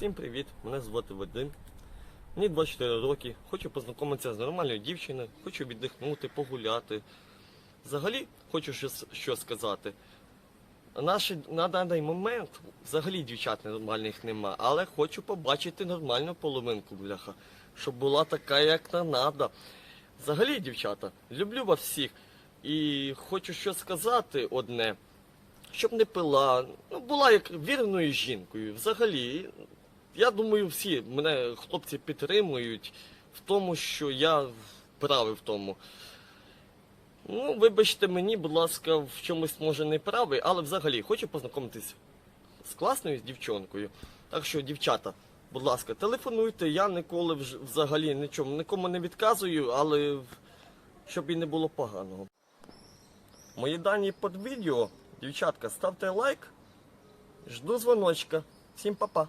Всім привіт! Мене звати Вадим. Мені 24 роки. Хочу познайомитися з нормальною дівчиною, хочу віддихнути, погуляти. Взагалі, хочу щось, що сказати. Наші, на даний момент взагалі дівчат нормальних нема, але хочу побачити нормальну половинку, бляха, щоб була така, як на надо. Взагалі, дівчата, люблю вас всіх і хочу що сказати одне щоб не пила, ну була як вірною жінкою. Взагалі, я думаю, всі мене хлопці підтримують в тому, що я правий в тому. Ну, вибачте мені, будь ласка, в чомусь може не правий, але взагалі хочу познайомитись з класною з дівчонкою. Так що, дівчата, будь ласка, телефонуйте, я ніколи взагалі нічому, нікому не відказую, але щоб і не було поганого. Мої дані під відео. Дівчатка, ставте лайк. Жду дзвоночка. Всім па-па.